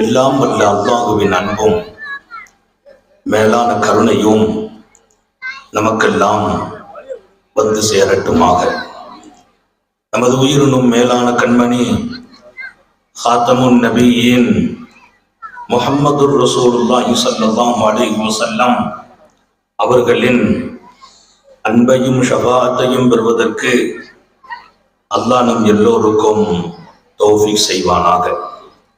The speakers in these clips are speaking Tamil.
எல்லாம் வல்ல அல்லாஹுவின் அன்பும் மேலான கருணையும் நமக்கெல்லாம் வந்து சேரட்டுமாக. நமது உயிரினும் மேலான கண்மணி ஹாத்தமுன் நபியின் முகம்மது ரசூலுல்லாஹி ஸல்லல்லாஹு அலைஹி வஸல்லம் அவர்களின் அன்பையும் ஷபாத்தையும் பெறுவதற்கு அல்லாஹ் நம் எல்லோருக்கும் தௌஃபீக் செய்வானாக.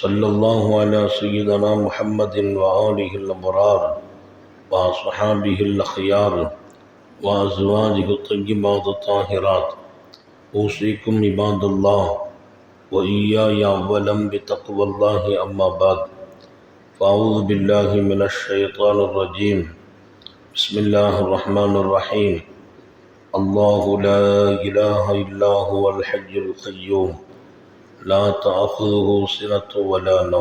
صلی اللہ علیہ سیدنا محمد وآلہ البرار وآصحابہ الاخیار وآزواجہ الطیبات الطاہرات. اوسیکم عباد اللہ وإیایا ولم بتقو اللہ اما بعد. فاعوذ باللہ من الشیطان الرجیم. بسم اللہ الرحمن الرحیم. اللہ لا الہ الا هو الحج القیوم. லா தாசுகு சினத்து வலா நோ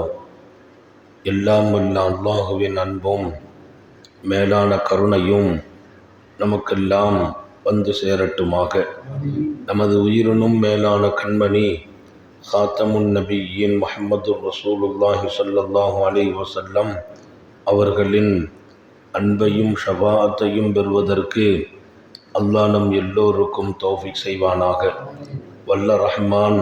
எல்லாம் வல்ல அல்லாஹுவின் அன்பும் மேலான கருணையும் நமக்கெல்லாம் வந்து சேரட்டுமாக. நமது உயிரினும் மேலான கண்மணி சாத்தமுன் நபியின் முஹம்மது ரசூலுல்லாஹி சல்லாஹூ அலி வசல்லம் அவர்களின் அன்பையும் ஷபாத்தையும் பெறுவதற்கு அல்லாஹ் நம் எல்லோருக்கும் தோஃபிக் செய்வானாக. வல்ல ரஹ்மான்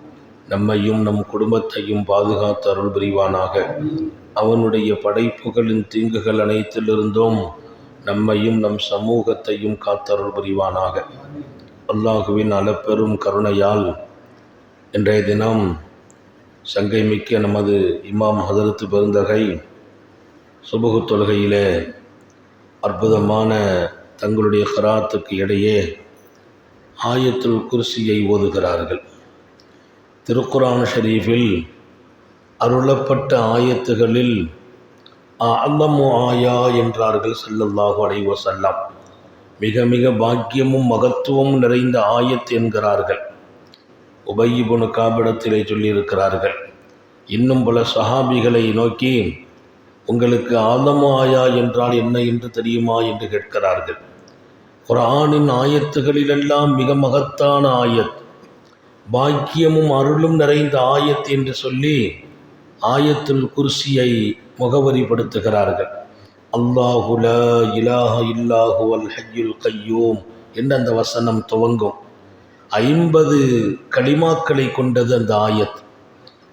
நம்மையும் நம் குடும்பத்தையும் பாதுகாத்து அருள் புரிவானாக. அவனுடைய படைப்புகளின் தீங்குகள் அனைத்திலிருந்தும் நம்மையும் நம் சமூகத்தையும் காத்தருள் புரிவானாக. அல்லாஹுவின் அளப்பெரும் கருணையால் இன்றைய தினம் சங்கை மிக்க நமது இமாம் ஹதரத்து பெருந்தகை சுபகு தொழுகையிலே அற்புதமான தங்களுடைய கராத்துக்கு இடையே ஆயத்துல் குர்சியை ஓதுகிறார்கள். திருக்குரான் ஷரீஃபில் அருளப்பட்ட ஆயத்துகளில் அல்லமு ஆயா என்றார்கள் செல்லல்லாஹு அலைஹி வஸல்லம். மிக மிக பாக்கியமும் மகத்துவமும் நிறைந்த ஆயத் என்கிறார்கள். உபயிபுனு காபிடத்திலே சொல்லியிருக்கிறார்கள் இன்னும் பல சஹாபிகளை நோக்கி உங்களுக்கு ஆலமு ஆயா என்றால் என்ன என்று தெரியுமா? என்று கேட்கிறார்கள். குரானின் ஆயத்துகளிலெல்லாம் மிக மகத்தான ஆயத் பாக்கியமும் அருளும் நிறைந்த ஆயத் என்று சொல்லி ஆயத்துல் குர்சியை முகவரிப்படுத்துகிறார்கள். அல்லாஹுல லா இலாஹ இல்லாஹு அல் ஹய்யுல் கையூம் என்று அந்த வசனம் துவங்கும். ஐம்பது களிமாக்களை கொண்டது அந்த ஆயத்.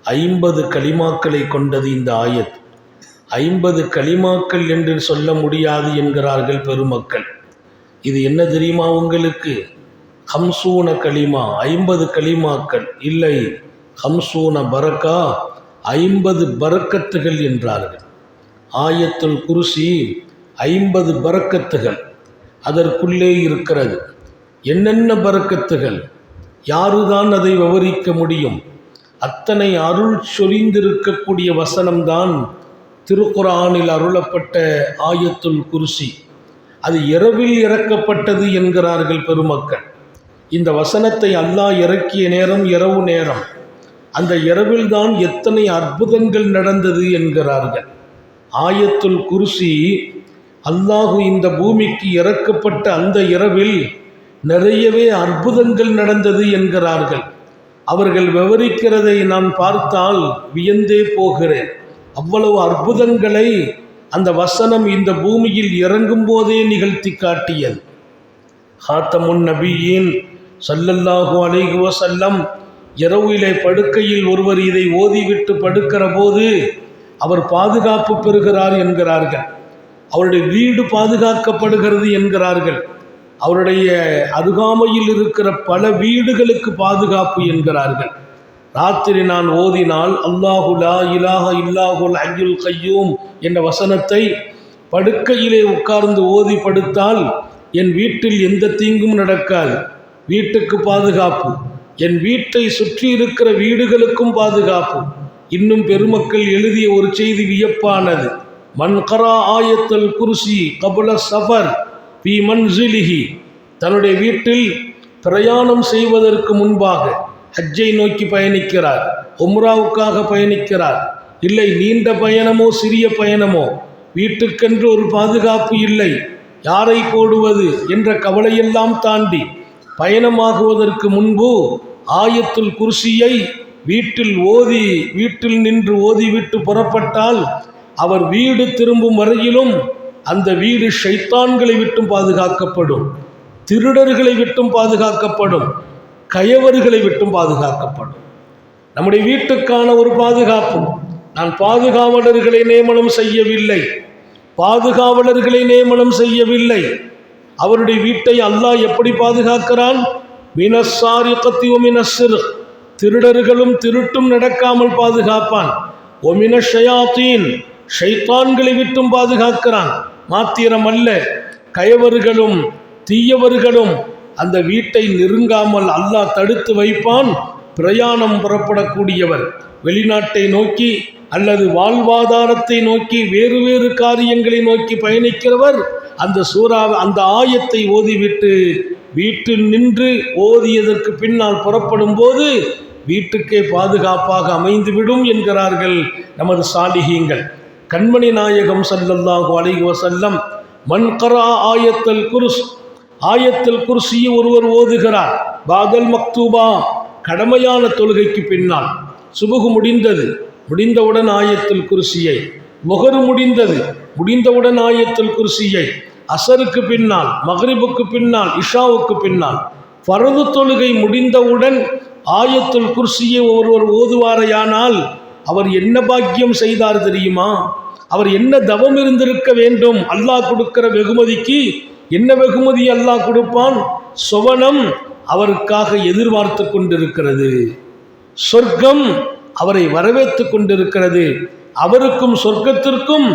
ஐம்பது களிமாக்களை கொண்டது இந்த ஆயத். ஐம்பது களிமாக்கள் என்று சொல்ல முடியாது என்கிறார்கள் பெருமக்கள். இது என்ன தெரியுமா உங்களுக்கு? ஹம்சூன களிமா ஐம்பது களிமாக்கள். இல்லை ஹம்சூன பரக்கா ஐம்பது பரக்கத்துகள் என்றார்கள். ஆயத்துல் குருசி ஐம்பது பரக்கத்துகள். அதற்குள்ளே இருக்கிறது. என்னென்ன பரக்கத்துகள்? யாருதான் அதை விவரிக்க முடியும்? அத்தனை அருள் சொரிந்திருக்கக்கூடிய வசனம்தான் திருக்குறானில் அருளப்பட்ட ஆயத்துல் குருசி. அது இரவில் இறக்கப்பட்டது என்கிறார்கள் பெருமக்கள். இந்த வசனத்தை அல்லாஹ் இறக்கிய நேரம் இரவு நேரம். அந்த இரவில்தான் எத்தனை அற்புதங்கள் நடந்தது என்கிறார்கள். ஆயத்துல் குருசி அல்லாஹு இந்த பூமிக்கு இறக்கப்பட்ட அந்த இரவில் நிறையவே அற்புதங்கள் நடந்தது என்கிறார்கள். அவர்கள் விவரிக்கிறதை நான் பார்த்தால் வியந்தே போகிறேன். அவ்வளவு அற்புதங்களை அந்த வசனம் இந்த பூமியில் இறங்கும் போதே நிகழ்த்தி காட்டியது. ஹாத்தமுன் நபியின் ஸல்லல்லாஹு அலைஹி வஸல்லம் இரவிலே படுக்கையில் ஒருவர் இதை ஓதிவிட்டு படுக்கிற போது அவர் பாதுகாப்பு பெறுகிறார் என்கிறார்கள். அவருடைய வீடு பாதுகாக்கப்படுகிறது என்கிறார்கள். அவருடைய அருகாமையில் இருக்கிற பல வீடுகளுக்கு பாதுகாப்பு என்கிறார்கள். ராத்திரி நான் ஓதினால் அல்லாஹு லா இலாஹ இல்லாஹுல் அய்யுல் கையூம் என்ற வசனத்தை படுக்கையிலே உட்கார்ந்து ஓதி படுத்தால் என் வீட்டில் எந்த தீங்கும் நடக்காது. வீட்டுக்கு பாதுகாப்பு. என் வீட்டை சுற்றி இருக்கிற வீடுகளுக்கும் பாதுகாப்பு. இன்னும் பெருமக்கள் எழுதிய ஒரு செய்தி வியப்பானது. மன்கரா ஆயத்தல் குருசி கபுல சஃபர் பி மன்சிலிஹி. தன்னுடைய வீட்டில் பிரயாணம் செய்வதற்கு முன்பாக ஹஜ்ஜை நோக்கி பயணிக்கிறார். உம்ராவுக்காக பயணிக்கிறார். இல்லை நீண்ட பயணமோ சிறிய பயணமோ? வீட்டுக்கென்று ஒரு பாதுகாப்பு இல்லை. யாரை போடுவது? என்ற கவலையெல்லாம் தாண்டி பயணமாகுவதற்கு முன்பு ஆயத்துல் குர்சியை வீட்டில் ஓதி வீட்டில் நின்று ஓதிவிட்டு புறப்பட்டால் அவர் வீடு திரும்பும் வரையிலும் அந்த வீடு ஷைத்தான்களை விட்டும் பாதுகாக்கப்படும் திருடர்களை விட்டும் பாதுகாக்கப்படும் கயவர்களை விட்டும் பாதுகாக்கப்படும். நம்முடைய வீட்டுக்கான ஒரு பாதுகாப்பு நான் பாதுகாவலர்களை நியமனம் செய்யவில்லை. பாதுகாவலர்களை நியமனம் செய்யவில்லை. அவருடைய வீட்டை அல்லாஹ் எப்படி பாதுகாக்கிறான்? மினசாரி ஒமினசிறு திருடர்களும் திருட்டும் நடக்காமல் பாதுகாப்பான். ஒமின ஷயாத்தீன் ஷைத்தான்களை விட்டும் பாதுகாக்கிறான். மாத்திரம் அல்ல கயவர்களும் தீயவர்களும் அந்த வீட்டை நெருங்காமல் அல்லாஹ் தடுத்து வைப்பான். பிரயாணம் புறப்படக்கூடியவர். வெளிநாட்டை நோக்கி அல்லது வாழ்வாதாரத்தை நோக்கி வேறு வேறு காரியங்களை நோக்கி பயணிக்கிறவர் அந்த சூறாவை அந்த ஆயத்தை ஓதிவிட்டு வீட்டில் நின்று ஓதியதற்கு பின்னால் புறப்படும் போது வீட்டுக்கே பாதுகாப்பாக அமைந்துவிடும் என்கிறார்கள் நமது சாலிகீங்கள் கண்மணி நாயகம் சல்லல்லாஹு அலைஹி வசல்லம் மன்கரா ஆயத்தல் குருஸ் ஆயத்தல் குருசியை ஒருவர் ஓதுகிறார் பாதல் மக்தூபா கடமையான தொழுகைக்கு பின்னால். சுபுகு முடிந்தது முடிந்தவுடன் ஆயத்தில் குருசியை முகரு முடிந்தது முடிந்தவுடன் ஆயத்தில் குர்சியை அசருக்கு பின்னால் மக்ரிபுக்கு பின்னால் இஷாவுக்கு பின்னால் பரது தொழுகை முடிந்தவுடன் ஆயத்துல் குர்சியை ஒருவர் ஓதுவாரையானால் அவர் என்ன பாக்கியம் செய்தார் தெரியுமா? அவர் என்ன தவம் இருந்திருக்க வேண்டும்? அல்லாஹ் கொடுக்கிற வெகுமதிக்கு என்ன வெகுமதி அல்லாஹ் கொடுப்பான்? சுவனம் அவருக்காக எதிர்பார்த்து கொண்டிருக்கிறது. சொர்க்கம் அவரை வரவேற்று கொண்டிருக்கிறது. அவருக்கும் சொர்க்கத்திற்கும்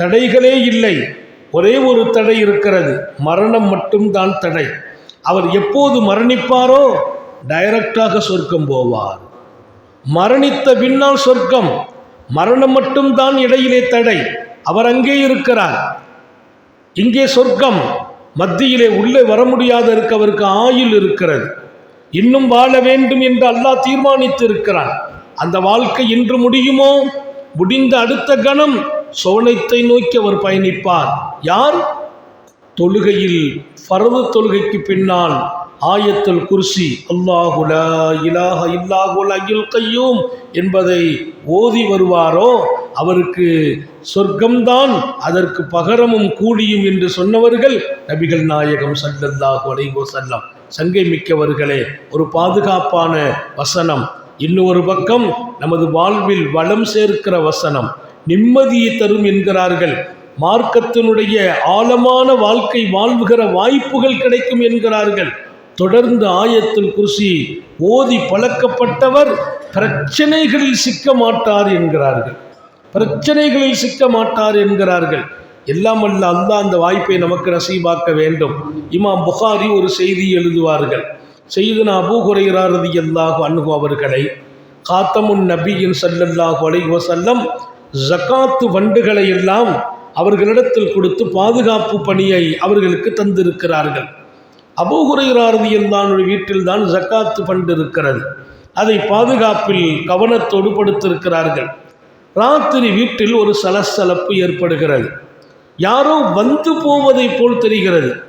தடைகளே இல்லை. ஒரே ஒரு தடை இருக்கிறது. மரணம் மட்டும்தான் தடை. அவர் எப்போது மரணிப்பாரோ டைரக்டாக சொர்க்கம் போவார். மரணித்த பின்னால் சொர்க்கம். மரணம் மட்டும்தான் இடையிலே தடை. அவர் அங்கே இருக்கிறார். இங்கே சொர்க்கம். மத்தியிலே உள்ளே வர முடியாத இருக்க அவருக்கு ஆயுள் இருக்கிறது. இன்னும் வாழ வேண்டும் என்று அல்லாஹ் தீர்மானித்து இருக்கிறான் அந்த வாழ்க்கை இன்று முடியுமோ? முடிந்த அடுத்த கணம் சோனத்தை நோக்கி அவர் பயணிப்பார். யார்? தொழுகையில் பரவு தொழுகைக்கு பின்னால் ஆயத்துல் குர்சி அல்லாஹுல இலாக இலாஹ இல்லாஹுல் அய்யுல் என்பதை ஓதி வருவாரோ? அவருக்கு சொர்க்கம்தான் அதற்கு பகரமும் கூடியும் என்று சொன்னவர்கள் நபிகள் நாயகம் சல்லல்லாஹு அலைவோ செல்லம் சங்கை மிக்கவர்களே ஒரு பாதுகாப்பான வசனம். இன்னொரு பக்கம் நமது வாழ்வில் வளம் சேர்க்கிற வசனம். நிம்மதியை தரும் என்கிறார்கள். மார்க்கத்தினுடைய ஆழமான வாழ்க்கை வாழ்வுகிற வாய்ப்புகள் கிடைக்கும் என்கிறார்கள். தொடர்ந்து ஆயத்தில் குருசி ஓதி பழக்கப்பட்டவர் பிரச்சனைகளில் சிக்க மாட்டார் என்கிறார்கள். பிரச்சனைகளில் சிக்க மாட்டார் என்கிறார்கள். எல்லாம் அல்ல அல்லாஹ் அந்த வாய்ப்பை நமக்கு நசீபாக்க வேண்டும். இமாம் புகாரி ஒரு செய்தி எழுதுவார்கள். செய்தன அபூ ஹுரைரா ரலியல்லாஹு அன்ஹு அவர்களை காத்தமுன் நபியின் ஸல்லல்லாஹு அலைவசல்லம் ஜக்காத்து ஜகாத்து வண்டுகளை எல்லாம் அவர்களிடத்தில் கொடுத்து பாதுகாப்பு பணியை அவர்களுக்கு தந்திருக்கிறார்கள். அபூ ஹுரைரா வீட்டில்தான் ஜக்காத்து ஜகாத்து பண்டு இருக்கிறது. அதை பாதுகாப்பில் கவனத்தோடு படுத்திருக்கிறார்கள். ராத்திரி வீட்டில் ஒரு சலசலப்பு ஏற்படுகிறது. யாரோ வந்து போவதை போல் தெரிகிறது.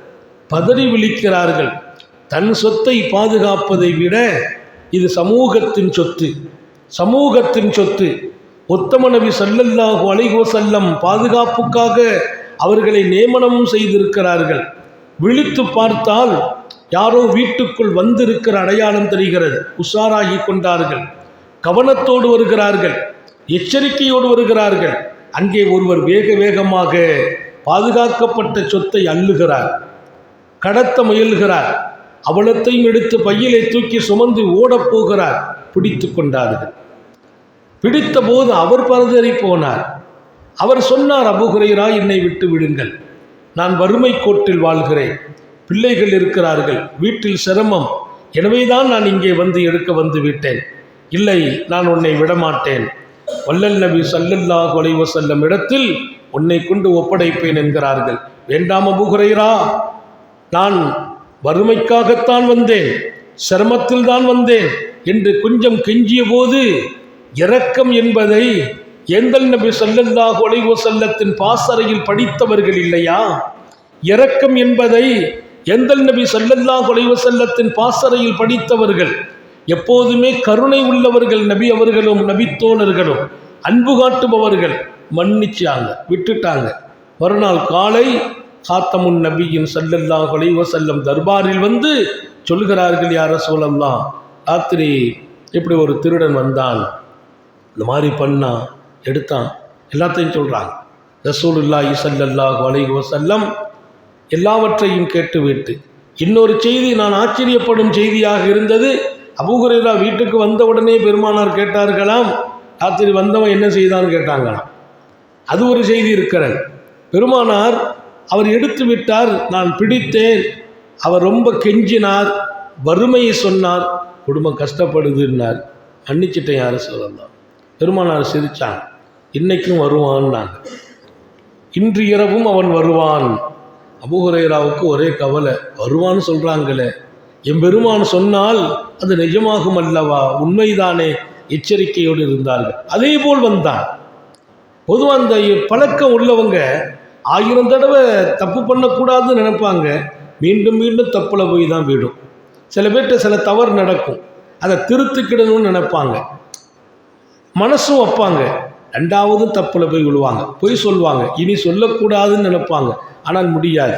பதறி விழிக்கிறார்கள். தன் சொத்தை பாதுகாப்பதை விட இது சமூகத்தின் சொத்து. சமூகத்தின் சொத்து. உத்தம நபி ஸல்லல்லாஹு செல்லம் பாதுகாப்புக்காக அவர்களை நியமனமும் செய்திருக்கிறார்கள். விழித்து பார்த்தால் யாரோ வீட்டுக்குள் வந்திருக்கிற அடையாளம் தெரிகிறது. உஷாராகி கொண்டார்கள். கவனத்தோடு வருகிறார்கள். எச்சரிக்கையோடு வருகிறார்கள். அங்கே ஒருவர் வேக வேகமாக பாதுகாக்கப்பட்ட சொத்தை அள்ளுகிறார். கடத்த முயல்கிறார். அவலத்தையும் எடுத்து பையிலே தூக்கி சுமந்து ஓடப்போகிறார் பிடித்து கொண்டார்கள். பிடித்த போது அவர் பரதறி போனார். அவர் சொன்னார் அபுகுரைரா என்னை விட்டு விடுங்கள். நான் வறுமை கோட்டில் வாழ்கிறேன். பிள்ளைகள் இருக்கிறார்கள். வீட்டில் சிரமம். எனவேதான் நான் இங்கே வந்து எடுக்க வந்து விட்டேன். இல்லை நான் உன்னை விடமாட்டேன். வல்லல் நபி சல்லல்லா கொலைவ செல்லும் இடத்தில் உன்னை கொண்டு ஒப்படைப்பேன் என்கிறார்கள். வேண்டாம் அபுகுரைரா நான் வறுமைக்காகத்தான் வந்தேன். சிரமத்தில் தான் வந்தேன் என்று கொஞ்சம் கெஞ்சிய போது இரக்கம் என்பதை எங்கள் நபி ஸல்லல்லாஹு அலைஹி செல்லத்தின் பாசறையில் படித்தவர்கள் இல்லையா? இரக்கம் என்பதை எந்தல் நபி ஸல்லல்லாஹு அலைஹி செல்லத்தின் பாசறையில் படித்தவர்கள் எப்போதுமே கருணை உள்ளவர்கள் நபி அவர்களும் நபித்தோழர்களும் அன்பு காட்டுபவர்கள் மன்னிச்சாங்க விட்டுட்டாங்க. மறுநாள் காலை காத்தமுன் நபியின் செல்லல்லா கொலைவ செல்லம் தர்பாரில் வந்து சொல்கிறார்கள் யார சொல்லலாம் ராத்திரி இப்படி ஒரு திருடன் வந்தான். இந்த மாதிரி பண்ணான் எடுத்தான் எல்லாத்தையும் சொல்கிறாங்க ரசூல் இல்லா இசல்லாஹ் அலைஹி வசல்லம் எல்லாவற்றையும் கேட்டுவிட்டு இன்னொரு செய்தி நான் ஆச்சரியப்படும் செய்தியாக இருந்தது அபூஹுரைரா வீட்டுக்கு வந்த உடனே பெருமானார் கேட்டார்களாம் ராத்திரி வந்தவன் என்ன செய்தான்னு கேட்டாங்களாம். அது ஒரு செய்தி இருக்கிறது. பெருமானார் அவர் எடுத்து விட்டார் நான் பிடித்தேன் அவர் ரொம்ப கெஞ்சினார் வறுமையை சொன்னார் குடும்பம் கஷ்டப்படுதுன்னார். மன்னிச்சிட்டேன் யாரும் சொல்லலாம் பெருமானார் சிரித்தான் இன்னைக்கும் வருவான்னாங்க. இன்று இரவும் அவன் வருவான். அபுஹுரேராவுக்கு ஒரே கவலை வருவான்னு சொல்கிறாங்களே என் பெருமான் சொன்னால் அது நிஜமாகும் அல்லவா? உண்மைதானே? எச்சரிக்கையோடு இருந்தார்கள். அதே போல் வந்தான். பொதுவாக அந்த பழக்கம் உள்ளவங்க ஆயிரம் தடவை தப்பு பண்ணக்கூடாதுன்னு நினைப்பாங்க. மீண்டும் மீண்டும் தப்பில் போய் தான் விடும். சில பேர்கிட்ட சில தவறு நடக்கும். அதை திருத்திக்கிடணும்னு நினைப்பாங்க. மனசும் வைப்பாங்க. ரெண்டாவது தப்பில் போய் விழுவாங்க. பொய் சொல்லுவாங்க இனி சொல்லக்கூடாதுன்னு நினைப்பாங்க. ஆனால் முடியாது.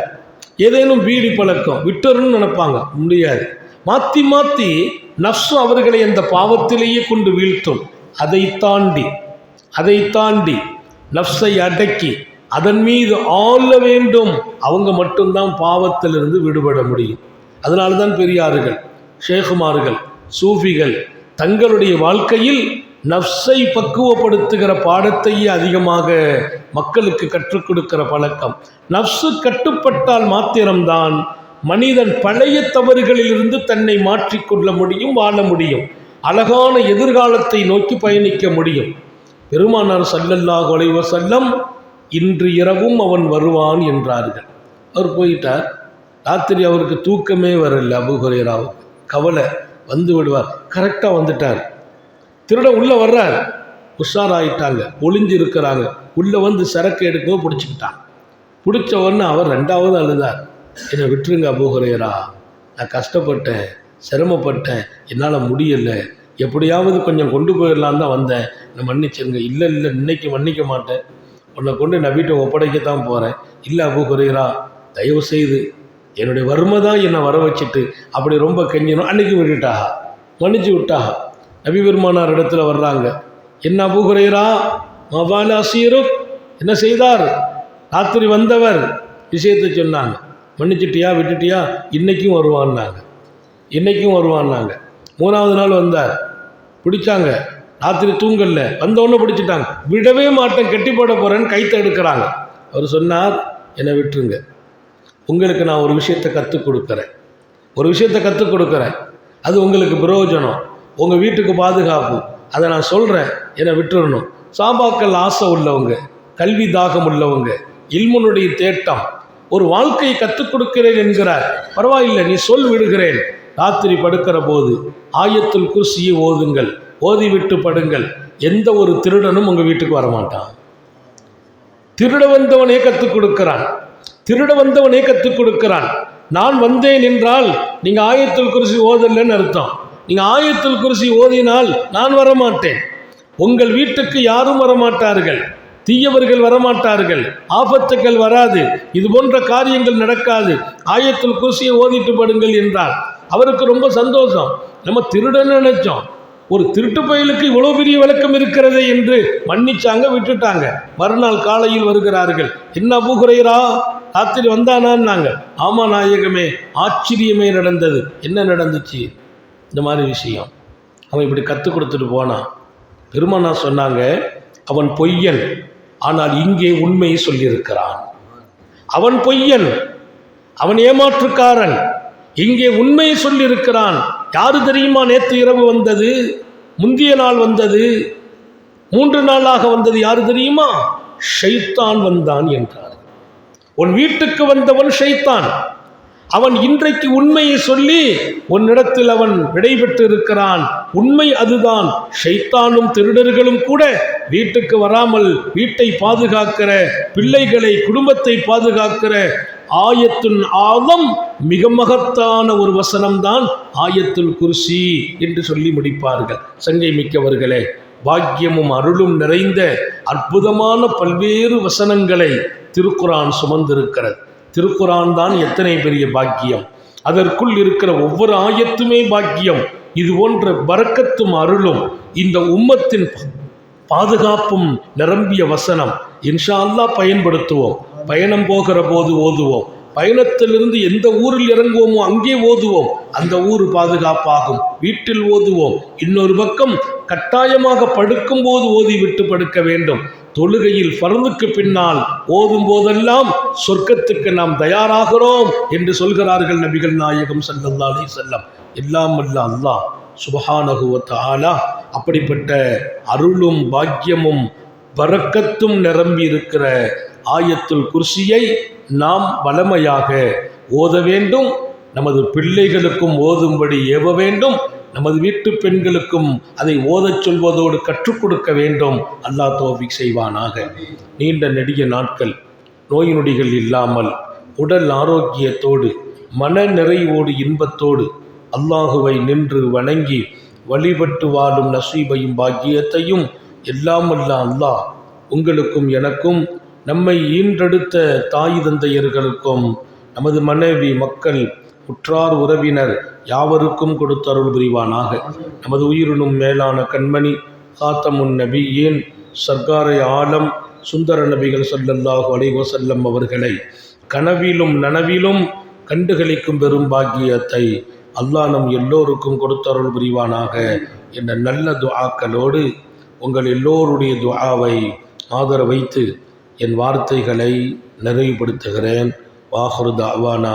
ஏதேனும் பீடி பழக்கம் விட்டருன்னு நினைப்பாங்க. முடியாது. மாற்றி மாற்றி நஃப்ஸும் அவர்களை அந்த பாவத்திலேயே கொண்டு வீழ்த்தும். அதை தாண்டி அதை தாண்டி நஃப்ஸை அடக்கி அதன் மீது ஆள வேண்டும். அவங்க மட்டும்தான் பாவத்திலிருந்து விடுபட முடியும். அதனால தான் பெரியார்கள் ஷேகுமார்கள் சூஃபிகள் தங்களுடைய வாழ்க்கையில் நஃப்ஸை பக்குவப்படுத்துகிற பாடத்தையே அதிகமாக மக்களுக்கு கற்றுக் கொடுக்கிற பழக்கம். நஃப்ஸு கட்டுப்பட்டால் மாத்திரம்தான் மனிதன் பழைய தவறுகளிலிருந்து தன்னை மாற்றிக்கொள்ள முடியும் வாழ முடியும். அழகான எதிர்காலத்தை நோக்கி பயணிக்க முடியும். பெருமானார் சல்லல்லாஹ் அலைஹி செல்லம் இன்று இரவும் அவன் வருவான் என்றார்கள். அவர் போயிட்டார். ராத்திரி அவருக்கு தூக்கமே வரல அபுஹுரேராவுக்கு கவலை வந்து விடுவார். கரெக்டாக வந்துட்டார். திருட உள்ளே வர்றார். உஷாராயிட்டாங்க. ஒளிஞ்சு இருக்கிறாங்க உள்ளே வந்து சரக்கு எடுக்கவும் பிடிச்சிக்கிட்டான். பிடிச்ச உடனே அவர் ரெண்டாவது அழுதார். என்னை விட்டுருங்க அபுஹுரேரா. நான் கஷ்டப்பட்டேன். சிரமப்பட்டேன். என்னால் முடியலை. எப்படியாவது கொஞ்சம் கொண்டு போயிடலான்னு தான் வந்தேன். நான் மன்னிச்சிருங்க. இல்லை இல்லை இன்னைக்கு மன்னிக்க மாட்டேன். உன்னை கொண்டு நான் வீட்டை ஒப்படைக்க தான் போகிறேன் இல்லை அபுஹுரேரா தயவு செய்து என்னுடைய வறுமை தான் என்னை வர வச்சுட்டு அப்படி ரொம்ப கெஞ்சினோம் அன்னைக்கு விட்டுட்டா மன்னிச்சு விட்டா நபி பெருமானார் இடத்துல வர்றாங்க. என்ன அபுகுரைரா மபால அசீரும் என்ன செய்தார்? ராத்திரி வந்தவர். விஷயத்தை சொன்னாங்க. மன்னிச்சிட்டியா விட்டுட்டியா? இன்னைக்கும் வருவான்னாங்க. இன்னைக்கும் வருவான்னாங்க. மூணாவது நாள் வந்தார். பிடிச்சாங்க. ராத்திரி தூங்கல்ல. வந்தவொடனே பிடிச்சிட்டாங்க. விடவே மாட்டேன் கட்டி போட போகிறேன்னு கைத்த எடுக்கிறாங்க அவர் சொன்னார் என்னை விட்டுருங்க. உங்களுக்கு நான் ஒரு விஷயத்தை கற்றுக் கொடுக்குறேன். ஒரு விஷயத்தை கற்றுக் கொடுக்குறேன். அது உங்களுக்கு பிரயோஜனம். உங்கள் வீட்டுக்கு பாதுகாப்பு. அதை நான் சொல்கிறேன் என்னை விட்டுறணும். சாபாக்கள் ஆசை உள்ளவங்க கல்வி தாகம் உள்ளவங்க இல்முனுடைய தேட்டம். ஒரு வாழ்க்கையை கற்றுக் கொடுக்கிறேன் என்கிறார். பரவாயில்லை நீ சொல் விடுகிறேன். ராத்திரி படுக்கிற போது ஆயத்தில் குர்சியை ஓதுங்கள். ஓதிவிட்டு படுங்கள். எந்த ஒரு திருடனும் உங்கள் வீட்டுக்கு வரமாட்டான். திருட வந்தவனே கற்றுக் கொடுக்கிறான். திருட வந்தவனே கற்றுக் கொடுக்கிறான். நான் வந்தேன் என்றால் நீங்கள் ஆயத்தில் குருசி ஓதலன்னு அர்த்தம். நீங்கள் ஆயத்தில் குறிசி ஓதினால் நான் வரமாட்டேன். உங்கள் வீட்டுக்கு யாரும் வரமாட்டார்கள். தீயவர்கள் வரமாட்டார்கள். ஆபத்துக்கள் வராது. இது போன்ற காரியங்கள் நடக்காது. ஆயத்தில் குருசியை ஓதிட்டு படுங்கள் என்றார். அவருக்கு ரொம்ப சந்தோஷம். நம்ம திருடன்னு நினைச்சோம். ஒரு திருட்டு பயலுக்கு இவ்வளோ பெரிய விளக்கம் இருக்கிறதே என்று மன்னிச்சாங்க விட்டுட்டாங்க. மறுநாள் காலையில் வருகிறார்கள். என்ன அபுகுறைரா ராத்திரி வந்தானான்னாங்க. ஆமா நாயகமே ஆச்சரியமே நடந்தது. என்ன நடந்துச்சு? இந்த மாதிரி விஷயம். அவன் இப்படி கற்றுக் கொடுத்துட்டு போனான் பெருமானா சொன்னாங்க அவன் பொய்யன் ஆனால் இங்கே உண்மையை சொல்லியிருக்கிறான். அவன் பொய்யன் அவன் ஏமாற்றுக்காரன் இங்கே உண்மையை சொல்லியிருக்கிறான். யாரு தெரியுமா நேற்று இரவு வந்தது? முந்திய நாள் வந்தது. மூன்று நாளாக வந்தது யாரு தெரியுமா? ஷைத்தான் வந்தான் என்றார் உன் வீட்டுக்கு வந்தவன் ஷைத்தான். அவன் இன்றைக்கு உண்மையை சொல்லி உன்னிடத்தில் அவன் விடைபெற்று இருக்கிறான் உண்மை அதுதான். ஷைத்தானும் திருடர்களும் கூட வீட்டுக்கு வராமல் வீட்டை பாதுகாக்கிற பிள்ளைகளை குடும்பத்தை பாதுகாக்கிற ஆயத்துன் ஆதம் மிக மகத்தான ஒரு வசனம்தான் ஆயத்துல் குருசி என்று சொல்லி முடிப்பார்கள். சங்கை மிக்கவர்களே பாக்கியமும் அருளும் நிறைந்த அற்புதமான பல்வேறு வசனங்களை திருக்குறான் சுமந்திருக்கிறது. திருக்குறான் தான் எத்தனை பெரிய பாக்கியம். அதற்குள் இருக்கிற ஒவ்வொரு ஆயத்துமே பாக்கியம். இது போன்ற வரக்கத்தும் அருளும் இந்த உம்மத்தின் பாதுகாப்பும் நிரம்பிய வசனம். இன்ஷா அல்லாஹ் பயன்படுத்துவோம். பயணம் போகிற போது ஓதுவோம். பயணத்திலிருந்து எந்த ஊரில் இறங்குவோமோ அங்கே ஓதுவோம். அந்த ஊர் பாதுகாப்பாகும். வீட்டில் ஓதுவோம். இன்னொரு பக்கம் கட்டாயமாக படுக்கும் போது ஓதி விட்டு படுக்க வேண்டும். தொழுகையில் ஃபர்துக்கு பின்னால் ஓதும் போதெல்லாம் சொர்க்கத்துக்கு நாம் தயாராகிறோம் என்று சொல்கிறார்கள் நபிகள் நாயகம் சல்லல்லா அலி செல்லம் எல்லாம் அல்ல அல்லா சுபஹானகுவத் ஆலா அப்படிப்பட்ட அருளும் பாக்கியமும் பறக்கத்தும் நிரம்பி இருக்கிற ஆயத்துல் குர்சியை நாம் வளமையாக ஓத வேண்டும். நமது பிள்ளைகளுக்கும் ஓதும்படி ஏவ வேண்டும். நமது வீட்டு பெண்களுக்கும் அதை ஓதச் சொல்வதோடு கற்றுக் கொடுக்க வேண்டும். அல்லாஹ் தோஃபிக் செய்வானாக. நீண்ட நெடிய நாட்கள் நோய் நொடிகள் இல்லாமல் உடல் ஆரோக்கியத்தோடு மன நிறைவோடு இன்பத்தோடு அல்லாஹுவை நின்று வணங்கி வழிபட்டு வாழும் நசீபையும் பாக்கியத்தையும் எல்லாம் அல்ல அல்லாஹ் உங்களுக்கும் எனக்கும் நம்மை ஈன்றெடுத்த தாய் தந்தையர்களுக்கும் நமது மனைவி மக்கள் உற்றார் உறவினர் யாவருக்கும் கொடுத்தருள் புரிவானாக. நமது உயிரினும் மேலான கண்மணி காத்தமுன் நபி ஏன் சர்க்காரை ஆலம் சுந்தர நபிகள் ஸல்லல்லாஹு அலைஹி வஸல்லம் அவர்களை கனவிலும் நனவிலும் கண்டுகளிக்கும் பெரும் பாக்கியத்தை அல்லாஹ் நம் எல்லோருக்கும் கொடுத்தருள் புரிவானாக என்ற நல்ல துஆக்களோடு உங்கள் எல்லோருடைய துஆவை ஆதரவைத்து என் வார்த்தைகளை நிறைவுபடுத்துகிறேன். வாஹரு தாவானா